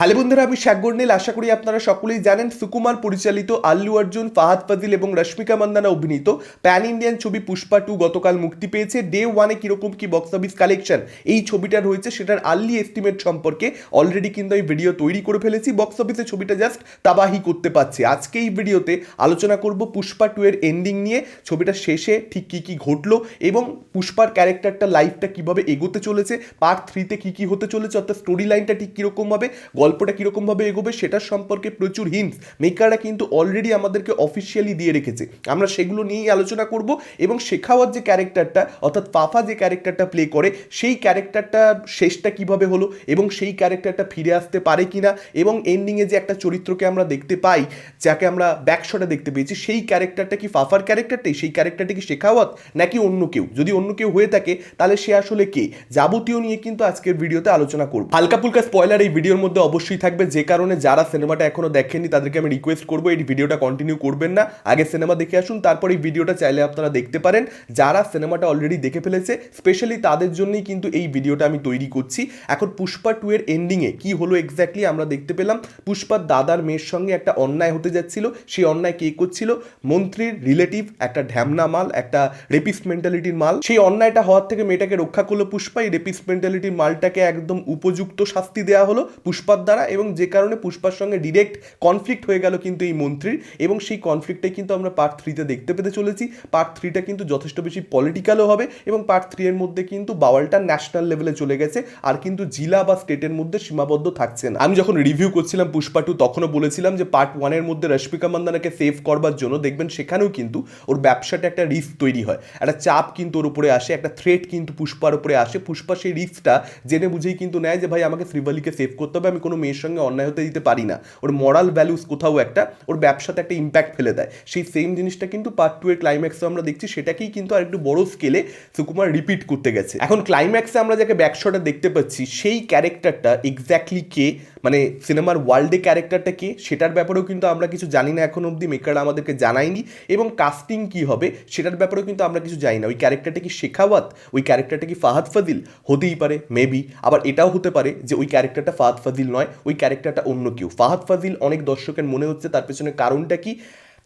Hello বন্ধুরা, আমি শাকগর নীল। আশা করি আপনারা সকলেই জানেন সুকুমার পরিচালিত আল্লু অর্জুন, ফাহাদ ফাজিল এবং রশ্মিকা মান্দানা অভিনীত প্যান ইন্ডিয়ান ছবি পুষ্পা টু গতকাল মুক্তি পেয়েছে। ডে ওয়ানে কীরকম কি বক্স অফিস কালেকশন এই ছবিটা রয়েছে, সেটার আর্লি এস্টিমেট সম্পর্কে অলরেডি কিন্তু আমি ভিডিও তৈরি করে ফেলেছি। বক্স অফিসে ছবিটা জাস্ট তাবাহি করতে পারছে। আজকে এই ভিডিওতে আলোচনা করব পুষ্পা টু এর এন্ডিং নিয়ে। ছবিটা শেষে ঠিক কী কী ঘটলো এবং পুষ্পার ক্যারেক্টারটা লাইফটা কীভাবে এগোতে চলেছে? পার্ট থ্রিতে কী কী হতে চলেছে? অর্থাৎ স্টোরি লাইনটা ঠিক কীরকম হবে? গল্পটা কীরকমভাবে এগোবে সেটার সম্পর্কে প্রচুর হিন্টস মেকাররা কিন্তু অলরেডি আমাদেরকে অফিসিয়ালি দিয়ে রেখেছে। আমরা সেগুলো নিয়েই আলোচনা করব এবং শেখাওয়ার যে ক্যারেক্টারটা অর্থাৎ পাফা যে ক্যারেক্টারটা প্লে করে, সেই ক্যারেক্টারটা শেষটা কীভাবে হলো এবং সেই ক্যারেক্টারটা ফিরে আসতে পারে কি না এবং এন্ডিংয়ে যে একটা চরিত্রকে আমরা দেখতে পাই, যাকে আমরা ব্যাকশটে দেখতে পেয়েছি, সেই ক্যারেক্টারটা কি ফাফার ক্যারেক্টারটাই সেই ক্যারেক্টারটা কি শেখাওয়াত নাকি অন্য কেউ? যদি অন্য কেউ হয়ে থাকে, তাহলে সে আসলে কে? যাবতীয় নিয়ে কিন্তু আজকের ভিডিওতে আলোচনা করব। হালকা ফুলকা স্পয়লার এই ভিডিওর মধ্যে অবশ্যই থাকবে। যে কারণে যারা সিনেমাটা এখনও দেখেননি, তাদেরকে আমি রিকোয়েস্ট করব, এই ভিডিওটা কন্টিনিউ করবেন না। আগে সিনেমা দেখে আসুন, তারপর এই ভিডিওটা চাইলে আপনারা দেখতে পারেন। যারা সিনেমাটা অলরেডি দেখে ফেলেছে স্পেশালি তাদের জন্যই কিন্তু এই ভিডিওটা আমি তৈরি করছি। এখন পুষ্পা টু এর এন্ডিংয়ে কী হলো এক্স্যাক্টলি আমরা দেখতে পেলাম। পুষ্পার দাদার মেয়ের সঙ্গে একটা অন্যায় হতে যাচ্ছিল। সেই অন্যায় কে করছিল? মন্ত্রীর রিলেটিভ একটা ঢ্যামনা মাল, একটা রেপিস্ট মেন্টালিটির মাল। সেই অন্যায়টা হওয়ার থেকে মেয়েটাকে রক্ষা করল পুষ্পা। এই রেপিস্ট মেন্টালিটির মালটাকে একদম উপযুক্ত শাস্তি দেওয়া হলো। পুষ্পার দ্বারা এবং যে কারণে পুষ্পার সঙ্গে ডিরেক্ট কনফ্লিক্ট হয়ে গেল কিন্তু এই মন্ত্রীর এবং সেই কনফ্লিক্টটাই কিন্তু আমরা পার্ট থ্রিতে দেখতে পেতে চলেছি। পার্ট থ্রিটা কিন্তু যথেষ্ট বেশি পলিটিক্যালও হবে এবং পার্ট থ্রি এর মধ্যে কিন্তু বাওয়ালটা ন্যাশনাল লেভেলে চলে গেছে আর কিন্তু জেলা বা স্টেটের মধ্যে সীমাবদ্ধ থাকছে না। আমি যখন রিভিউ করছিলাম পুষ্পা টু তখনও বলেছিলাম যে পার্ট ওয়ানের মধ্যে রশ্মিকা মান্দানাকে সেভ করবার জন্য দেখবেন সেখানেও কিন্তু ওর ব্যবসাটা একটা রিস্ক তৈরি হয়। একটা চাপ কিন্তু ওর উপরে আসে, একটা থ্রেট কিন্তু পুষ্পার উপরে আসে। পুষ্পা সেই রিস্কটা জেনে বুঝেই কিন্তু নেয় যে, ভাই, আমাকে শ্রীবালিকে সেভ করতে হবে, আমি কোনো মেয়ের সঙ্গে অন্যায় হতে দিতে পারি না। ওর মরাল ভ্যালুস কোথাও একটা, ওর ব্যবসাতে একটা ইম্প্যাক্ট ফেলে দেয়। সেই সেম জিনিসটা কিন্তু পার্ট টু এর ক্লাইম্যাক্সে আমরা দেখছি, সেটাকেই কিন্তু আর একটু বড় স্কেলে সুকুমার রিপিট করতে গেছে। এখন ক্লাইম্যাক্সে আমরা যাকে ব্যবসাটা দেখতে পাচ্ছি, সেই ক্যারেক্টারটা এক্স্যাক্টলি কে মানে সিনেমার ওয়ার্ল্ডে ক্যারেক্টারটা কে, সেটার ব্যাপারেও কিন্তু আমরা কিছু জানি না এখন অবধি মেকাররা আমাদেরকে জানায়নি। এবং কাস্টিং কি হবে, সেটার ব্যাপারেও কিন্তু আমরা কিছু জানি না। ওই ক্যারেক্টারটা কি শেখাওয়াত? ওই ক্যারেক্টারটা কি ফাহাদ ফাজিল? হতেই পারে মেবি আবার এটাও হতে পারে যে ওই ক্যারেক্টারটা ফাহাদ ফাজিল নয়, ওই ক্যারেক্টারটা অন্য কেউ। ফাহাদ ফাজিল অনেক দর্শকের মনে হচ্ছে, তার পেছনে কারণটা কি?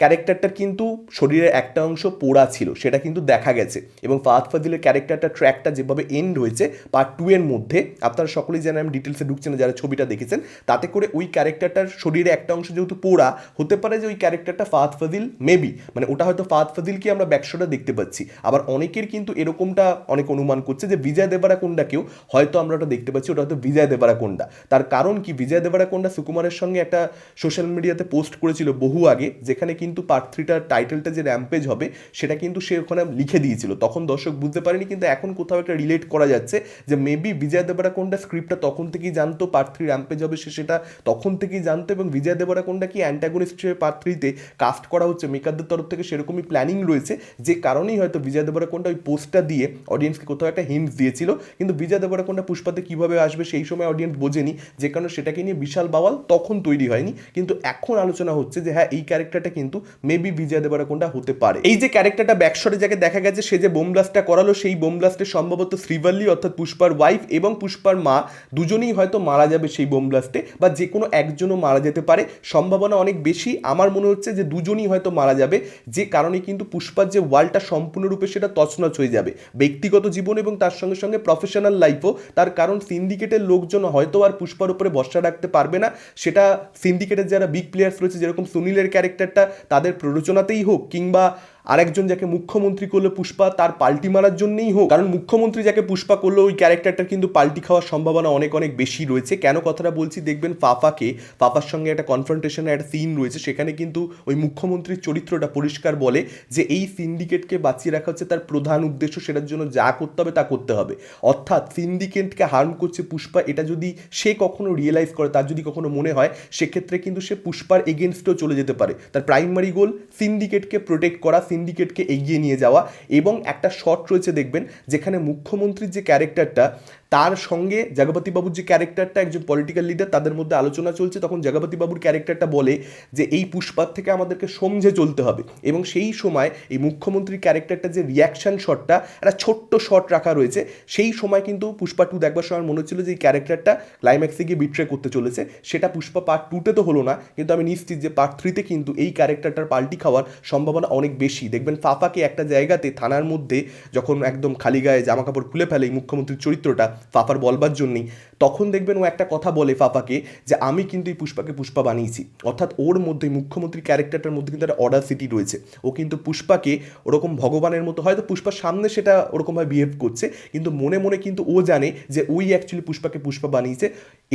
ক্যারেক্টারটার কিন্তু শরীরের একটা অংশ পোড়া ছিল, সেটা কিন্তু দেখা গেছে। এবং ফাহাদ ফাজিলের ক্যারেক্টারটা ট্র্যাকটা যেভাবে এন্ড হয়েছে পার্ট টু এর মধ্যে, আপনারা সকলেই জানেন, আমি ডিটেলসে ঢুকছি না, যারা ছবিটা দেখেছেন, তাতে করে ওই ক্যারেক্টারটার শরীরে একটা অংশ যেহেতু পোড়া, হতে পারে যে ওই ক্যারেক্টারটা ফাহাদ ফাজিল মেবি মানে ওটা হয়তো ফাহাদ ফাজিলকে আমরা ব্যাকশোটা দেখতে পাচ্ছি। আবার অনেকের কিন্তু এরকমটা অনেক অনুমান করছে যে বিজয় দেবারাকোন্ডাকেও হয়তো আমরা ওটা দেখতে পাচ্ছি, ওটা হয়তো বিজয় দেবারাকোন্ডা। তার কারণ কি? বিজয় দেবারাকোন্ডা সুকুমারের সঙ্গে একটা সোশ্যাল মিডিয়াতে পোস্ট করেছিল বহু আগে, যেখানে কিন্তু পার্ট থ্রিটার টাইটেলটা যে র্যাম্পেজ হবে, সেটা কিন্তু সে ওখানে লিখে দিয়েছিল। তখন দর্শক বুঝতে পারেনি, কিন্তু এখন কোথাও একটা রিলেট করা যাচ্ছে যে মেবি বিজয় দেবরাকোন্ডা স্ক্রিপ্টটা তখন থেকেই জানতো পার্ট থ্রি র্যাম্পেজ হবে, সে সেটা তখন থেকেই জানতো এবং বিজয় দেবরাকোন্ডা কি অ্যান্টাগনিস্ট হিসেবে পার্ট থ্রিতে কাস্ট করা হচ্ছে। মেকারদের তরফ থেকে সেরকমই প্ল্যানিং রয়েছে, যে কারণেই হয়তো বিজয় দেবরাকোন্ডা ওই পোস্টটা দিয়ে অডিয়েন্সকে কোথাও একটা হিন্ট দিয়েছিল, কিন্তু বিজয় দেবরাকোন্ডা পুষ্পাতে কীভাবে আসবে সেই সময় অডিয়েন্স বোঝেনি, যে কারণে সেটাকে নিয়ে বিশাল বাওয়াল তখন তৈরি হয়নি। কিন্তু এখন আলোচনা হচ্ছে যে হ্যাঁ এই ক্যারেক্টারটা কিন্তু মেবি বিজয় দেবরাকোন্ডা হতে পারে। এই যে ক্যারেক্টারটা ব্যাকশটে যাকে দেখা গেছে, সে যে বোম ব্লাস্টটা করালো, সেই বোম ব্লাস্টে সম্ভবত শ্রীবল্লী, অর্থাৎ পুষ্পার ওয়াইফ এবং পুষ্পার মা দুজনেই হয়তো মারা যাবে সেই বোম ব্লাস্টে বা যে কোনো একজনও মারা যেতে পারে। সম্ভাবনা অনেক বেশি। আমার মনে হচ্ছে যে দুজনই হয়তো মারা যাবে। যে কারণে কিন্তু পুষ্পার যে ওয়ালটা সম্পূর্ণরূপে সেটা তছনছ হয়ে যাবে। ব্যক্তিগত জীবন এবং তার সঙ্গে সঙ্গে প্রফেশনাল লাইফও তার কারণ সিন্ডিকেটের লোকজন হয়তো আর পুষ্পার উপরে ভরসা রাখতে পারবে না। সেটা সিন্ডিকেটের যারা বিগ প্লেয়ার্স রয়েছে, যেরকম সুনীলের ক্যারেক্টারটা তাদের প্ররোচনাতেই হোক কিংবা আরেকজন যাকে মুখ্যমন্ত্রী করল পুষ্পা, তার পাল্টি মারার জন্যই হোক। কারণ মুখ্যমন্ত্রী যাকে পুষ্পা করল, ওই ক্যারেক্টারটার কিন্তু পাল্টি খাওয়ার সম্ভাবনা অনেক অনেক বেশি রয়েছে। কেন কথাটা বলছি? দেখবেন ফাফাকে, ফাফার সঙ্গে একটা কনফ্রন্টেশনের একটা সিন রয়েছে। সেখানে কিন্তু ওই মুখ্যমন্ত্রীর চরিত্রটা পরিষ্কার বলে যে, এই সিন্ডিকেটকে বাঁচিয়ে রাখা হচ্ছে তার প্রধান উদ্দেশ্য, সেটার জন্য যা করতে হবে তা করতে হবে। অর্থাৎ সিন্ডিকেটকে হার্ম করছে পুষ্পা, এটা যদি সে কখনো রিয়েলাইজ করে, তার যদি কখনো মনে হয়, সেক্ষেত্রে কিন্তু সে পুষ্পার এগেনস্টও চলে যেতে পারে। তার প্রাইমারি গোল সিন্ডিকেটকে প্রোটেক্ট করা সিন্ডিকেটকে এগিয়ে নিয়ে যাওয়া এবং একটা শট রয়েছে দেখবেন যেখানে মুখ্যমন্ত্রীর যে ক্যারেক্টারটা তার সঙ্গে জগপতি বাবুর যে ক্যারেক্টারটা একজন পলিটিক্যাল লিডার তাদের মধ্যে আলোচনা চলছে, তখন জগপতি বাবুর ক্যারেক্টারটা বলে যে এই পুষ্পার থেকে আমাদেরকে সমঝে চলতে হবে। এবং সেই সময় এই মুখ্যমন্ত্রীর ক্যারেক্টারটা যে রিয়াকশন শটটা একটা ছোট্ট শট রাখা রয়েছে, সেই সময় কিন্তু পুষ্পা টু দেখবার সময় মনে হচ্ছিল যে এই ক্যারেক্টারটা ক্লাইম্যাক্সে গিয়ে বিট্রে করতে চলেছে। সেটা পুষ্পা পার্ট টুতে তো হলো না, কিন্তু আমি নিশ্চিত যে পার্ট থ্রিতে কিন্তু এই ক্যারেক্টারটার পাল্টি খাওয়ার সম্ভাবনা অনেক বেশি। দেখবেন ফাফাকে একটা জায়গাতে থানার মধ্যে যখন একদম খালি গায়ে জামা কাপড় খুলে ফেলে এই মুখ্যমন্ত্রীর চরিত্রটা ফাফার বলবার জন্যই। তখন দেখবেন ও একটা কথা বলে ফাফাকে যে আমি কিন্তু এই পুষ্পাকে পুষ্পা বানিয়েছি। অর্থাৎ ওর মধ্যে মুখ্যমন্ত্রী ক্যারেক্টারটার মধ্যে কিন্তু একটা অর্ডার সিটি রয়েছে। ও কিন্তু পুষ্পাকে ওরকম ভগবানের মতো, হয়তো পুষ্পার সামনে সেটা ওরকমভাবে বিহেভ করছে, কিন্তু মনে মনে কিন্তু ও জানে যে ওই অ্যাকচুয়ালি পুষ্পাকে পুষ্পা বানিয়েছে।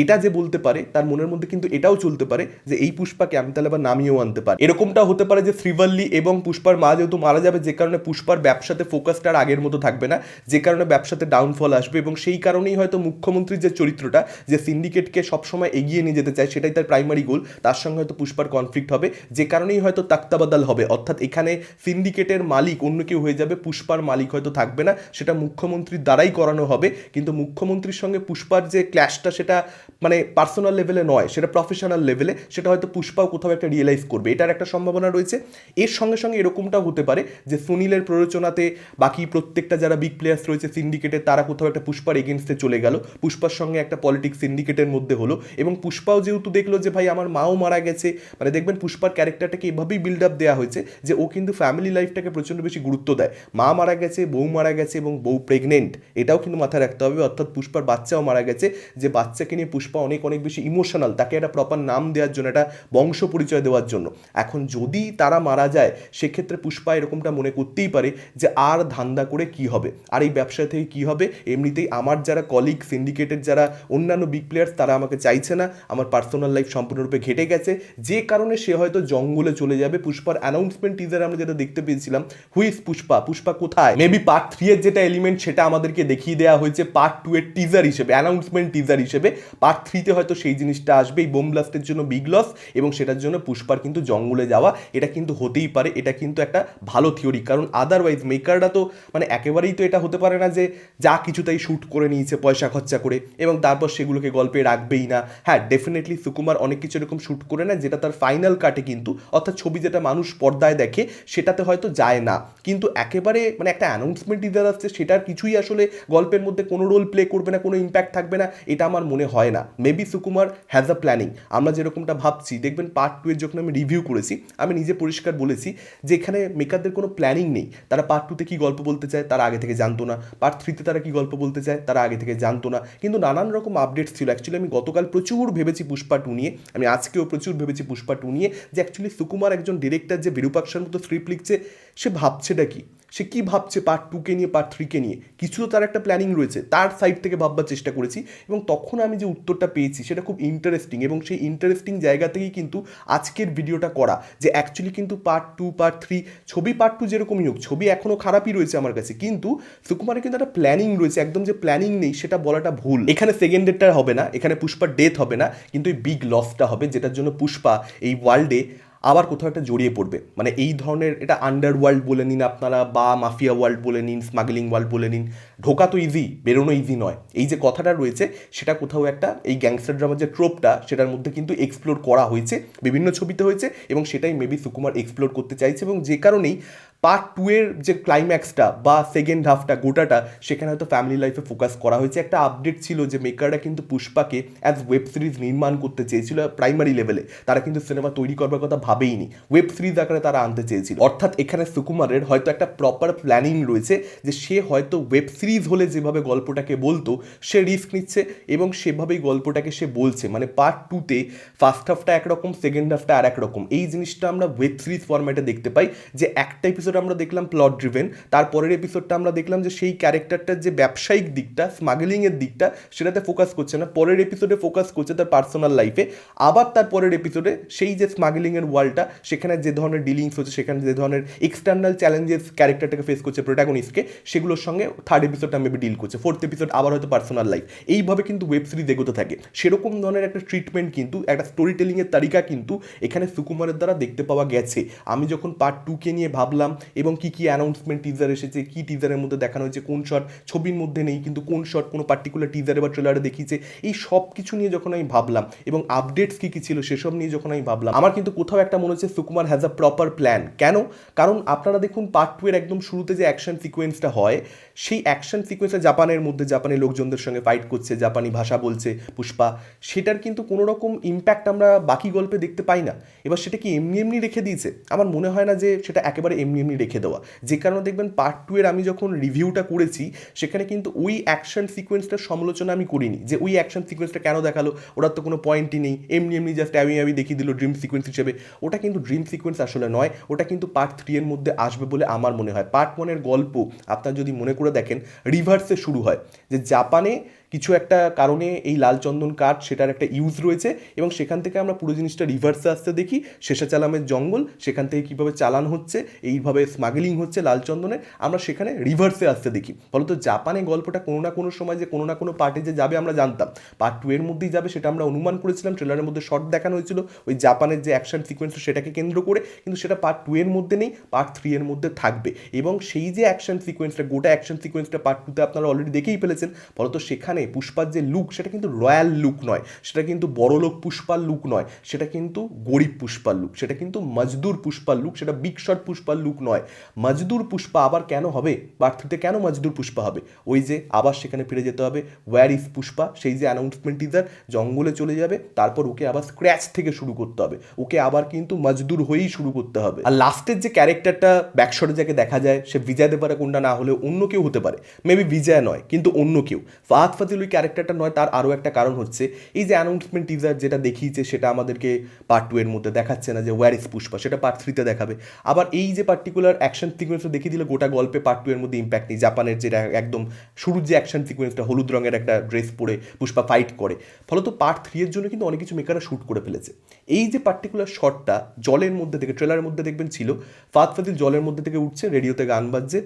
এটা যে বলতে পারে, তার মনের মধ্যে কিন্তু এটাও চলতে পারে যে এই পুষ্পাকে আমি তাহলে আবার নামিয়েও আনতে পারি। এরকমটা হতে পারে যে শ্রীবল্লী এবং পুষ্পার মা যেহেতু মারা যাবে, যে কারণে পুষ্পার ব্যবসাতে ফোকাসটা আর আগের মতো থাকবে না, যে কারণে ব্যবসাতে ডাউনফল আসবে এবং সেই কারণেই হয়তো মুখ্যমন্ত্রীর যে চরিত্রটা যে সিন্ডিকেটকে সবসময় এগিয়ে নিয়ে যেতে চায়, সেটাই তার প্রাইমারি গোল তার সঙ্গে হয়তো পুষ্পার কনফ্লিক্ট হবে। যে কারণেই হয়তো তাক্তাবাদাল হবে। অর্থাৎ এখানে সিন্ডিকেটের মালিক অন্য কেউ হয়ে যাবে, পুষ্পার মালিক হয়তো থাকবে না। সেটা মুখ্যমন্ত্রীর দ্বারাই করানো হবে। কিন্তু মুখ্যমন্ত্রীর সঙ্গে পুষ্পার যে ক্ল্যাশটা সেটা মানে পার্সোনাল লেভেলে নয়, সেটা প্রফেশনাল লেভেলে সেটা হয়তো পুষ্পাও কোথাও একটা রিয়েলাইজ করবে। এটার একটা সম্ভাবনা রয়েছে। এর সঙ্গে সঙ্গে এরকমটাও হতে পারে যে সুনীলের প্ররোচনাতে বাকি প্রত্যেকটা যারা বিগ প্লেয়ার্স রয়েছে সিন্ডিকেটের তারা কোথাও একটা পুষ্পার এগেনস্টে চলে গেল। পুষ্পার সঙ্গে একটা পলিটিক্স সিন্ডিকেটের মধ্যে হলো এবং পুষ্পাও যেহেতু দেখল যে ভাই আমার মাও মারা গেছে মানে দেখবেন পুষ্পার ক্যারেক্টারটাকে এভাবেই বিল্ড আপ দেওয়া হয়েছে যে ও কিন্তু ফ্যামিলি লাইফটাকে প্রচণ্ড বেশি গুরুত্ব দেয়। মা মারা গেছে, বউ মারা গেছে এবং বউ প্রেগনেন্ট এটাও কিন্তু মাথায় রাখতে হবে। অর্থাৎ পুষ্পার বাচ্চাও মারা গেছে, যে বাচ্চাকে নিয়ে পুষ্পা অনেক অনেক বেশি ইমোশনাল তাকে একটা প্রপার নাম দেওয়ার জন্য, একটা বংশ পরিচয় দেওয়ার জন্য। এখন যদি তারা মারা যায়, সেক্ষেত্রে পুষ্পা এরকমটা মনে করতেই পারে যে আর ধান্দা করে কি হবে? আর এই ব্যবসা থেকে কি হবে? এমনিতেই আমার যারা কলিগ সিন্ডিকেটের যারা অন্যান্য বিগ প্লেয়ার্স তারা আমাকে চাইছে না, আমার পার্সোনাল লাইফ সম্পূর্ণরূপে ঘেটে গেছে। যে কারণে সে হয়তো জঙ্গলে চলে যাবে। পুষ্পার অ্যানাউন্সমেন্ট টিজার আমরা যেটা দেখতে পেয়েছিলাম হুইস পুষ্পা? পুষ্পা কোথায়? মেবি পার্ট থ্রি এর যেটা এলিমেন্ট সেটা আমাদেরকে দেখিয়ে দেওয়া হয়েছে পার্ট টু এর টিজার হিসেবে অ্যানাউন্সমেন্ট টিজার হিসেবে। পার্ট থ্রিতে হয়তো সেই জিনিসটা আসবে এই বোম ব্লাস্টের জন্য বিগ লস এবং সেটার জন্য পুষ্পার কিন্তু জঙ্গলে যাওয়া, এটা কিন্তু হতেই পারে, এটা কিন্তু একটা ভালো থিওরি কারণ আদারওয়াইজ মেকাররা তো মানে একেবারেই তো এটা হতে পারে না যে যা কিছু তাই শ্যুট করে নিয়েছে পয়সা খরচা করে, এবং তারপর সেগুলোকে গল্পে রাখবেই না। হ্যাঁ ডেফিনেটলি সুকুমার অনেক কিছু এরকম শ্যুট করে না যেটা তার ফাইনাল কাটে কিন্তু, অর্থাৎ ছবি যেটা মানুষ পর্দায় দেখে সেটাতে হয়তো যায় না। কিন্তু একেবারে মানে একটা অ্যানাউন্সমেন্ট টিজার আসছে সেটার কিছুই আসলে গল্পের মধ্যে কোনো রোল প্লে করবে না, কোনো ইম্প্যাক্ট থাকবে না, এটা আমার মনে হয় না। Maybe Sukumar has a planning আমরা যেরকমটা ভাবছি, দেখবেন পার্ট টু এর যখন আমি রিভিউ করেছি, আমি নিজে পরিষ্কার বলেছি যে এখানে মেকারদের কোনো প্ল্যানিং নেই। তারা পার্ট টুতে কী গল্প বলতে চায়, তারা আগে থেকে জানতো না। পার্ট থ্রিতে তারা কী গল্প বলতে চায়, তারা আগে থেকে জানতো না। কিন্তু নানান রকম আপডেটস ছিল। অ্যাকচুয়ালি আমি গতকাল প্রচুর ভেবেছি পুষ্পা টু নিয়ে। আমি আজকেও প্রচুর ভেবেছি পুষ্পা টু নিয়ে যে অ্যাকচুয়ালি সুকুমার একজন ডিরেক্টর যে বিরূপাক্ষার মতো স্ক্রিপ্ট লিখছে, সে ভাবছেটা কি? সে কী ভাবছে পার্ট টুকে নিয়ে পার্ট থ্রিকে নিয়ে? কিছু তো তার একটা প্ল্যানিং রয়েছে। তার সাইড থেকে ভাববার চেষ্টা করেছি এবং তখন আমি যে উত্তরটা পেয়েছি সেটা খুব ইন্টারেস্টিং এবং সেই ইন্টারেস্টিং জায়গা থেকেই কিন্তু আজকের ভিডিওটা করা যে অ্যাকচুয়ালি কিন্তু পার্ট টু পার্ট থ্রি ছবি পার্ট টু যেরকমই হোক, ছবি এখনও খারাপই রয়েছে আমার কাছে। কিন্তু সুকুমারের কিন্তু একটা প্ল্যানিং রয়েছে, একদম যে প্ল্যানিং নেই সেটা বলাটা ভুল। এখানে সেকেন্ড ডেটটা হবে না, এখানে পুষ্পার ডেথ হবে না, কিন্তু এই বিগ লসটা হবে যেটার জন্য পুষ্পা এই ওয়ার্ল্ডে আবার কোথাও একটা জড়িয়ে পড়বে। মানে এই ধরনের এটা আন্ডার ওয়ার্ল্ড বলে নিন আপনারা বা মাফিয়া ওয়ার্ল্ড বলে নিন স্মাগলিং ওয়ার্ল্ড বলে নিন, ঢোকা তো ইজি বেরোনো ইজি নয়। এই যে কথাটা রয়েছে, সেটা কোথাও একটা এই গ্যাংস্টার ড্রামার যে ট্রোপটা সেটার মধ্যে কিন্তু এক্সপ্লোর করা হয়েছে, বিভিন্ন ছবিতে হয়েছে এবং সেটাই মেবি সুকুমার এক্সপ্লোর করতে চাইছে এবং যে কারণেই পার্ট টু এর যে ক্লাইম্যাক্সটা বা সেকেন্ড হাফটা গোটাটা, সেখানে হয়তো ফ্যামিলি লাইফে ফোকাস করা হয়েছে। একটা আপডেট ছিল যে মেকাররা কিন্তু পুষ্পাকে অ্যাজ ওয়েব সিরিজ নির্মাণ করতে চেয়েছিল প্রাইমারি লেভেলে তারা কিন্তু সিনেমা তৈরি করবার কথা ভাবেইনি। ওয়েব সিরিজ আকারে তারা আনতে চেয়েছিল। অর্থাৎ এখানে সুকুমারের হয়তো একটা প্রপার প্ল্যানিং রয়েছে যে সে হয়তো ওয়েব সিরিজ হলে যেভাবে গল্পটাকে বলতো, সে রিস্ক নিচ্ছে এবং সেভাবেই গল্পটাকে সে বলছে। মানে পার্ট টুতে ফার্স্ট হাফটা একরকম সেকেন্ড হাফটা আর একরকম এই জিনিসটা আমরা ওয়েব সিরিজ ফরম্যাটে দেখতে পাই যে একটা এপিসোড আমরা দেখলাম প্লট ড্রিভেন তারপরের এপিসোডটা আমরা দেখলাম যে সেই ক্যারেক্টারটার যে ব্যবসায়িক দিকটা স্মাগলিংয়ের দিকটা, সেটাতে ফোকাস করছে না। পরের এপিসোডে ফোকাস করছে তার পার্সোনাল লাইফে আবার তার পরের এপিসোডে সেই যে স্মাগলিংয়ের ওয়ার্ল্ডটা সেখানে যে ধরনের ডিলিংস হচ্ছে, সেখানে যে ধরনের এক্সটার্নাল চ্যালেঞ্জেস ক্যারেক্টারটাকে ফেস করছে প্রোটাগনিস্টকে সেগুলোর সঙ্গে থার্ড এপিসোডটা মেবি ডিল করছে। ফোর্থ এপিসোড আবার হয়তো পার্সোনাল লাইফ এইভাবে কিন্তু ওয়েব সিরিজ এগোতে থাকে। সেরকম ধরনের একটা ট্রিটমেন্ট কিন্তু, একটা স্টোরি টেলিংয়ের তালিকা কিন্তু, এখানে সুকুমারের দ্বারা দেখতে পাওয়া গেছে। আমি যখন পার্ট টুকে নিয়ে ভাবলাম এবং কি কি অ্যানাউন্সমেন্ট টিজার এসেছে, কি টিজারের মধ্যে দেখানো হয়েছে, কোন শট ছবির মধ্যে নেই, কিন্তু কোন শট কোনো পার্টিকুলার টিজারে বা ট্রেলারে দেখিয়েছে, এই সব কিছু নিয়ে যখন আমি ভাবলাম এবং আপডেটস কী কী ছিল সেসব নিয়ে যখন আমি ভাবলাম, আমার কিন্তু কোথাও একটা মনে হচ্ছে Sukumar has a proper plan কেন? কারণ আপনারা দেখুন পার্ট টু এর একদম শুরুতে যে অ্যাকশন সিকোয়েন্সটা হয়, সেই অ্যাকশন সিকোয়েন্সটা জাপানের মধ্যে জাপানি লোকজনদের সঙ্গে ফাইট করছে, জাপানি ভাষা বলছে, পুষ্পা। সেটার কিন্তু কোনো রকম ইম্প্যাক্ট আমরা বাকি গল্পে দেখতে পাই না। এবার সেটা কি এমনি এমনি রেখে দিয়েছে? আমার মনে হয় না যে সেটা একেবারে এমনি এমনি রেখে দেওয়া। যে কারণে দেখবেন পার্ট টু এর আমি যখন রিভিউটা করেছি, সেখানে কিন্তু ওই অ্যাকশন সিকোয়েন্সটার সমালোচনা আমি করিনি। যে ওই অ্যাকশন সিকোয়েন্সটা কেন দেখাল ওটার তো কোনো পয়েন্টই নেই, এমনি এমনি জাস্ট অ্যাবি অ্যাবি দেখিয়ে দিল ড্রিম সিকোয়েন্স হিসেবে। ওটা কিন্তু ড্রিম সিকোয়েন্স আসলে নয়, ওটা কিন্তু পার্ট থ্রি এর মধ্যে আসবে বলে আমার মনে হয়। পার্ট ওয়ানের গল্প আপনার যদি মনে করে দেখেন রিভার্সে শুরু হয়। যে জাপানে কিছু একটা কারণে এই লাল চন্দন কাঠ সেটার একটা ইউজ রয়েছে এবং সেখান থেকে আমরা পুরো জিনিসটা রিভার্সে আসতে দেখি। শেষাচালামের জঙ্গল, সেখান থেকে কীভাবে চালান হচ্ছে, এইভাবে স্মাগলিং হচ্ছে লাল চন্দনের, আমরা সেখানে রিভার্সে আসতে দেখি। ফলত জাপানে গল্পটা কোনো না কোনো সময় যে কোনো না কোনো পার্টে যে যাবে আমরা জানতাম। পার্ট টু এর মধ্যেই যাবে সেটা আমরা অনুমান করেছিলাম ট্রেলারের মধ্যে শর্ট দেখানো হয়েছিল। ওই জাপানের যে অ্যাকশন সিকোয়েন্স সেটাকে কেন্দ্র করে, কিন্তু সেটা পার্ট টু এর মধ্যে নেই পার্ট থ্রি এর মধ্যে থাকবে। এবং সেই যে অ্যাকশন সিকোয়েন্সটা গোটা অ্যাকশন সিকোয়েন্সটা পার্ট টুতে আপনারা অলরেডি দেখেই ফেলেছেন, ফলত সেখানে পুষ্পার যে লুক সেটা কিন্তু রয়্যাল লুক নয়। সেটা কিন্তু বড়লোক পুষ্পার লুক নয়। সেটা কিন্তু গরিব পুষ্পার লুক সেটা কিন্তু মজদুর পুষ্পার লুক সেটা বিগ শট পুষ্পার লুক নয়। মজদুর পুষ্পা আবার কেন হবে? পার্ট কেন মজদুর পুষ্পা হবে? ওই যে আবার সেখানে ফিরে যেতে হবে। Where is Pushpa? সেই যে অ্যানাউন্সমেন্ট টিজার জঙ্গলে চলে যাবে। তারপর ওকে আবার স্ক্র্যাচ থেকে শুরু করতে হবে। ওকে আবার কিন্তু মজদুর হয়েই শুরু করতে হবে। আর লাস্টের যে ক্যারেক্টারটা ব্যাকশটে যাকে দেখা যায়, সে বিজয় দেবারা কোনটা না হলে অন্য কেউ হতে পারে। মেবি বিজয় নয়, কিন্তু অন্য কেউ। ফাহাদ ওই ক্যারেক্টারটা নয়, তার আরও একটা কারণ হচ্ছে এই যে অ্যানাউন্সমেন্ট টিজার যেটা দেখিয়েছে সেটা আমাদেরকে পার্ট টু এর মধ্যে দেখাচ্ছে না যে ওয়ার ইজ পুষ্পা, সেটা পার্ট থ্রিতে দেখাবে। আবার এই যে পার্টিকুলার অ্যাকশন সিকোয়েন্সটা দেখিয়ে দিলে, গোটা গল্পে পার্ট টু এর মধ্যে ইম্প্যাক্ট নেই। জাপানের যেটা একদম শুরুর যে অ্যাকশন সিকোয়েন্সটা হলুদ রঙের একটা ড্রেস পরে পুষ্পা ফাইট করে। ফলত পার্ট থ্রি এর জন্য কিন্তু অনেক কিছু মেকাররা শ্যুট করে ফেলেছে। এই যে পার্টিকুলার শটটা জলের মধ্যে থেকে ট্রেলারের মধ্যে দেখবেন ছিল ফাত ফাদিল জলের মধ্যে থেকে উঠছে রেডিওতে গান বাজছে।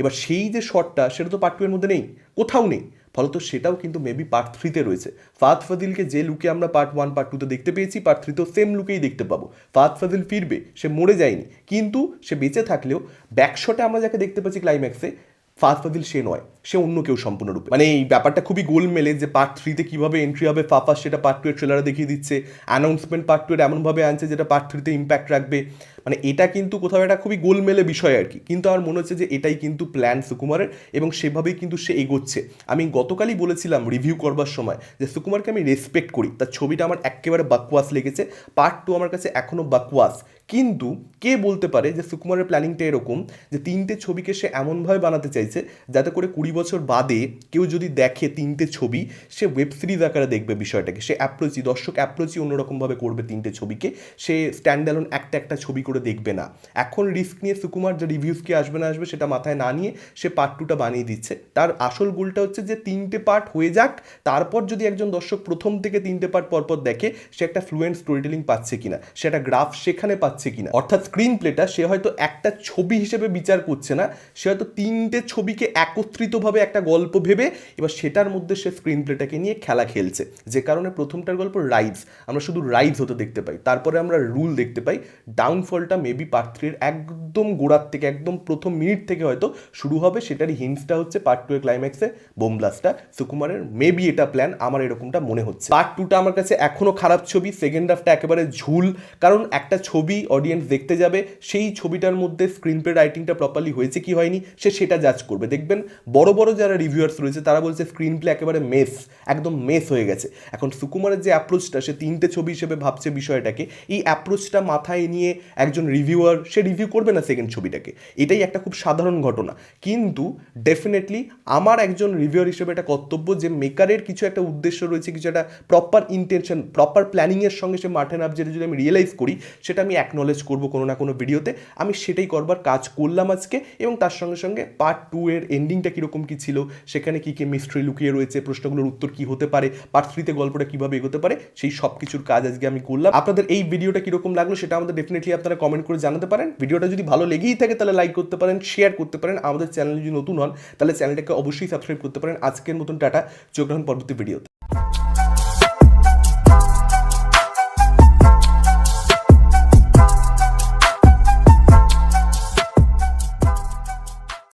এবার সেই যে শটটা সেটা তো পার্ট টু এর মধ্যে নেই, কোথাও নেই। ফলত সেটাও কিন্তু মেবি পার্ট থ্রিতে রয়েছে। ফাত ফাদিলকে যে লুকে আমরা পার্ট ওয়ান পার্ট টুতে দেখতে পেয়েছি পার্ট থ্রিতেও সেম লুকেই দেখতে পাবো। ফাত ফাদিল ফিরবে, সে মরে যায়নি, কিন্তু সে বেঁচে থাকলেও ব্যাকশটে আমরা যাকে দেখতে পাচ্ছি ক্লাইম্যাক্সে ফাত ফাদিল সে নয়, সে অন্য কেউ সম্পূর্ণরূপে। মানে এই ব্যাপারটা খুবই গোল মেলে যে পার্ট থ্রিতে কীভাবে এন্ট্রি হবে ফাফাস সেটা পার্ট টু এর ট্রেলারে দেখিয়ে দিচ্ছে অ্যানাউন্সমেন্ট পার্ট টু এর এমনভাবে আনছে যেটা পার্ট থ্রিতে ইম্প্যাক্ট রাখবে। মানে এটা কিন্তু কোথাও একটা খুবই গোলমেলে বিষয় আর কি। কিন্তু আমার মনে হচ্ছে যে এটাই কিন্তু প্ল্যান সুকুমারের এবং সেভাবেই কিন্তু সে এগোচ্ছে। আমি গতকালই বলেছিলাম রিভিউ করবার সময় যে সুকুমারকে আমি রেসপেক্ট করি। তার ছবিটা আমার একেবারে বাকওয়াস লেগেছে। পার্ট টু আমার কাছে এখনও বাকওয়াস কিন্তু কে বলতে পারে যে সুকুমারের প্ল্যানিংটা এরকম যে তিনটে ছবিকে সে এমনভাবে বানাতে চাইছে যাতে করে কুড়ি বছর বাদে কেউ যদি দেখে তিনটে ছবি, সে ওয়েব সিরিজ আকারে দেখবে বিষয়টাকে। সে অ্যাপ্রোচই দর্শক অ্যাপ্রোচই অন্যরকমভাবে করবে তিনটে ছবিকে। সে স্ট্যান্ড অ্যালোন একটা একটা ছবি করে দেখবে না। এখন রিস্ক নিয়ে সুকুমার যে রিভিউস কি আসবে না আসবে সেটা মাথায় না নিয়ে সে পার্ট টুটা বানিয়ে দিচ্ছে। তার আসল গোলটা হচ্ছে যে তিনটে পার্ট হয়ে যাক, তারপর যদি একজন দর্শক প্রথম থেকে তিনটে পার্ট পরপর দেখে সে একটা ফ্লুয়েন্ট স্টোরি টেলিং পাচ্ছে কিনা, সে একটা গ্রাফ সেখানে পাচ্ছে কিনা। অর্থাৎ স্ক্রিন প্লেটা সে হয়তো একটা ছবি হিসেবে বিচার করছে না, সে হয়তো তিনটে ছবিকে একত্রিতভাবে একটা গল্প ভেবে এবার সেটার মধ্যে সে স্ক্রিন প্লেটাকে নিয়ে খেলা খেলছে। যে কারণে প্রথমটার গল্প রাইজ আমরা শুধু রাইজ হতে দেখতে পাই, তারপরে আমরা রুল দেখতে পাই ডাউনফলটা মেবি পার্ট থ্রির একদম গোড়ার থেকে, একদম প্রথম মিনিট থেকে হয়তো শুরু হবে। সেটারই হিন্টসটা হচ্ছে পার্ট টু এর ক্লাইম্যাক্সে বোমব্লাস্টটা সুকুমারের মেবি এটা প্ল্যান আমার এরকমটা মনে হচ্ছে। পার্ট টুটা আমার কাছে এখনও খারাপ ছবি সেকেন্ড হাফটা একেবারে ঝুল। কারণ একটা ছবি অডিয়েন্স দেখতে যাবে, সেই ছবিটার মধ্যে স্ক্রিন প্লে রাইটিংটা প্রপারলি হয়েছে কি হয়নি, সে সেটা জাজ করবে। দেখবেন, বড় বড় যারা রিভিউয়ার্স রয়েছে, তারা বলছে স্ক্রিন প্লে একেবারে মেস একদম মেস হয়ে গেছে। এখন সুকুমারের যে অ্যাপ্রোচটা সে তিনটে ছবি হিসেবে ভাবছে বিষয়টাকে। এই অ্যাপ্রোচটা মাথায় নিয়ে একজন রিভিউয়ার সে রিভিউ করবে না সেকেন্ড ছবিটাকে। এটাই একটা খুব সাধারণ ঘটনা। কিন্তু ডেফিনেটলি আমার একজন রিভিউয়ার হিসেবে এটা কর্তব্য যে মেকারের কিছু একটা উদ্দেশ্য রয়েছে, কিছু একটা প্রপার ইন্টেনশন প্রপার প্ল্যানিংয়ের সঙ্গে সে মাঠে যেটা যদি আমি রিয়েলাইজ করি, সেটা আমি অ্যাকনলেজ করব কোনো না কোনো ভিডিওতে আমি সেটাই করবার কাজ করলাম আজকে এবং তার সঙ্গে সঙ্গে পার্ট টু এর এন্ডিংটা কীরকম কী ছিল, সেখানে কী কী মিস্ট্রি লুকিয়ে রয়েছে, প্রশ্নগুলোর উত্তর কী হতে পারে পার্ট থ্রিতে গল্পটা কীভাবে এগোতে পারে, সেই সব কিছুর কাজ আজকে আমি করলাম। আপনাদের এই ভিডিওটা কীরকম লাগল, সেটা আমাদের ডেফিনেটলি আপনারা কমেন্ট করে জানাতে পারেন। ভিডিওটা যদি ভালো লেগেই থাকে তাহলে লাইক করতে পারেন শেয়ার করতে পারেন। আমাদের চ্যানেল যদি নতুন হন, তাহলে চ্যানেলটাকে অবশ্যই সাবস্ক্রাইব করতে পারেন। আজকের মতন টাটা, চোখ রাখুন পরবর্তী ভিডিওতে